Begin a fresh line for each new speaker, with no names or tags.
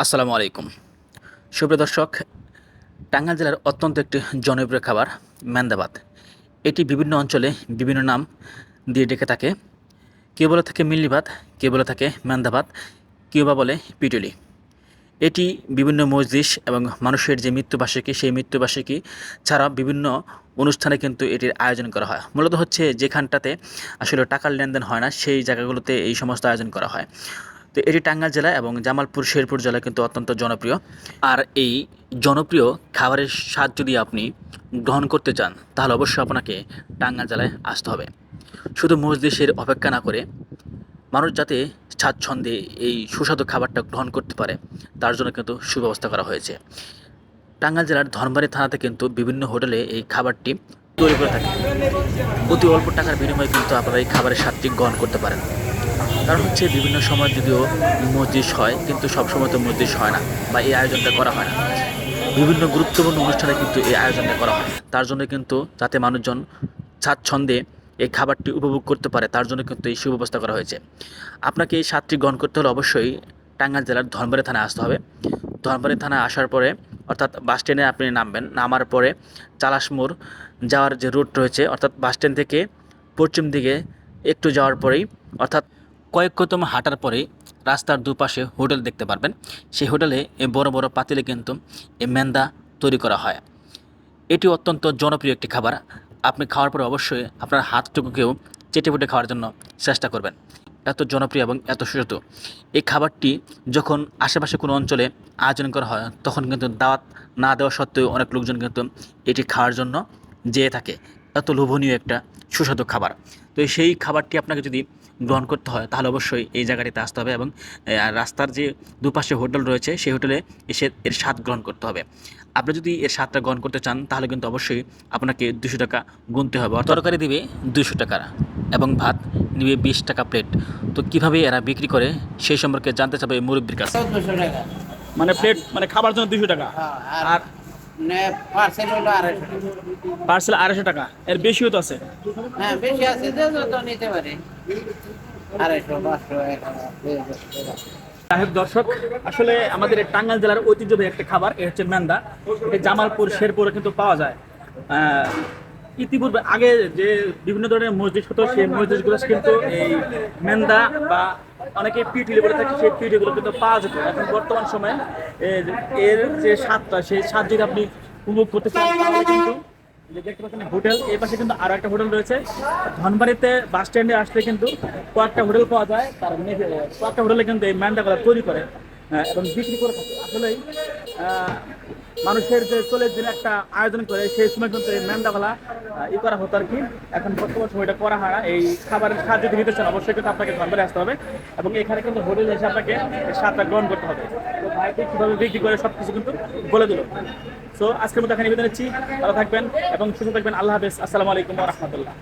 আসসালামু আলাইকুম। সুপ্রিয় দর্শক, টাঙ্গাইল জেলার অত্যন্ত একটি জনপ্রিয় খাবার ম্যান্দাবাদ এটি বিভিন্ন অঞ্চলে বিভিন্ন নাম দিয়ে ডেকে থাকে। কেউ বলে থাকে মিল্লিভাত কেউ বলে থাকে ম্যান্দাবাদ কেউ বা বলে পিটুলি। এটি বিভিন্ন মসজিদ এবং মানুষের যে মৃত্যুবার্ষিকী সেই মৃত্যুবার্ষিকী ছাড়া বিভিন্ন অনুষ্ঠানে কিন্তু এটির আয়োজন করা হয়। মূলত হচ্ছে যেখানটাতে আসলে টাকার লেনদেন হয় না, সেই জায়গাগুলোতে এই সমস্ত আয়োজন করা হয়। তো এটি টাঙ্গাইল জেলা এবং জামালপুর, শেরপুর জেলায় কিন্তু অত্যন্ত জনপ্রিয়। আর এই জনপ্রিয় খাবারের স্বাদ যদি আপনি গ্রহণ করতে চান, তাহলে অবশ্যই আপনাকে টাঙ্গাইল জেলায় আসতে হবে। শুধু মসজিদের অপেক্ষা না করে মানুষ যাতে স্বাচ্ছন্দ্যে এই সুস্বাদু খাবারটা গ্রহণ করতে পারে, তার জন্য কিন্তু সুব্যবস্থা করা হয়েছে। টাঙ্গাইল জেলার ধনবাড়ি থানাতে কিন্তু বিভিন্ন হোটেলে এই খাবারটি তৈরি করে থাকে। অতি অল্প টাকার বিনিময়ে কিন্তু আপনারা এই খাবারের স্বাদটি গ্রহণ করতে পারেন। কারণ হচ্ছে বিভিন্ন সময় যদিও মসজিদ হয়, কিন্তু সবসময় তো মসজিদ হয় না বা এই আয়োজনটা করা হয় না। বিভিন্ন গুরুত্বপূর্ণ অনুষ্ঠানে কিন্তু এই আয়োজনটা করা হয়। তার জন্য কিন্তু যাতে মানুষজন স্বাচ্ছন্দ্যে এই খাবারটি উপভোগ করতে পারে, তার জন্য কিন্তু এই সুব্যবস্থা করা হয়েছে। আপনাকে এই স্বাদটি গ্রহণ করতে হলে অবশ্যই টাঙ্গাইল জেলার ধনবাড়ি থানায় আসতে হবে। ধনবাড়ি থানায় আসার পরে, অর্থাৎ বাস স্ট্যান্ডে আপনি নামবেন, নামার পরে চালাসমোড় যাওয়ার যে রুট রয়েছে, অর্থাৎ বাস স্ট্যান্ড থেকে পশ্চিম দিকে একটু যাওয়ার পরেই, অর্থাৎ কয়েক কদম হাঁটার পরে রাস্তার দুপাশে হোটেল দেখতে পারবেন। সেই হোটেলে এই বড় বড় পাতিলে কিন্তু এই মেন্দা তৈরি করা হয়। এটি অত্যন্ত জনপ্রিয় একটি খাবার। আপনি খাওয়ার পরে অবশ্যই আপনার হাতটুকুকেও চেটে পুটে খাওয়ার জন্য চেষ্টা করবেন। এত জনপ্রিয় এবং এত সুস্বাদু। এই খাবারটি যখন আশেপাশে কোনো অঞ্চলে আয়োজন করা হয়, তখন কিন্তু দাওয়াত না দেওয়া সত্ত্বেও অনেক লোকজন কিন্তু এটি খাওয়ার জন্য যেয়ে থাকে। এত লোভনীয় একটা সুস্বাদু খাবার। তো সেই খাবারটি আপনাকে যদি গ্রহণ করতে হয় তাহলে অবশ্যই এই জায়গাটিতে আসতে হবে এবং রাস্তার যে দুপাশে হোটেল রয়েছে সেই হোটেলে এসে এর স্বাদ গ্রহণ করতে হবে। আপনি যদি এর স্বাদটা গ্রহণ করতে চান তাহলে কিন্তু অবশ্যই আপনাকে দুশো টাকা গুনতে হবে। আর তরকারি দিবে দুশো টাকা এবং ভাত নিবে বিশ টাকা প্লেট। তো কীভাবে এরা বিক্রি করে সেই সম্পর্কে জানতে চাবে মুরব্বীর কাছে
মানে প্লেট মানে খাবার জন্য দুশো টাকা।
হ্যাঁ, আর
আর
পার্সেল আড়াইশো টাকা।
এর বেশিও তো আছে।
হ্যাঁ বেশি আছে যত নিতে পারে। আড়াইশো পাঁচশো
দর্শক আসলে আমাদের এই টাঙ্গাইল জেলার ঐতিহ্যবাহী একটা খাবার এ হচ্ছে ম্যান্দা। এটা জামালপুর শেরপুরে কিন্তু পাওয়া যায়। আহ, ইতিপূর্বে আগে যে বিভিন্ন ধরনের মসজিদ হতো সেই মসজিদগুলো কিন্তু এই মেন্দা বা অনেকে পিটিলি বলে থাকে, সেই পিটিগুলো কিন্তু পাওয়া যেত। এখন বর্তমান সময়ে এর এর যে স্বাদটা, সেই স্বাদ যদি আপনি উপভোগ করতে চান, তাহলে কিন্তু দেখতে পাচ্ছেন হোটেল, এই পাশে কিন্তু আরও একটা হোটেল রয়েছে। ধনবাড়িতে বাস স্ট্যান্ডে আসলে কিন্তু কয়েকটা হোটেল পাওয়া যায়, তার কয়েকটা হোটেলে কিন্তু এই ম্যান্ডাগুলো তৈরি করে এবং বিক্রি করে থাকে। আসলেই মানুষের যে চলে দিন একটা আয়োজন করে, সেই সময় কিন্তু ম্যান্ডাগুলা ই করা হতো আর কি। এখন বর্তমান সময়টা করা হয় এই খাবারের স্বাদ যদি নিতে চান, অবশ্যই কিন্তু আপনাকে ধনবাড়ি আসতে হবে। এবং এখানে কিন্তু হোটেল এসে আপনাকে স্বাদটা গ্রহণ করতে হবে। তো ভাইকে কীভাবে বিক্রি করে সব কিছু কিন্তু বলে দিল। সো আজকের মতো এখানে বিদায় নিচ্ছি। ভালো থাকবেন এবং সুস্থ থাকবেন। আল্লাহ হাফেজ। আসসালামু আলাইকুম রহমতুল্লাহ।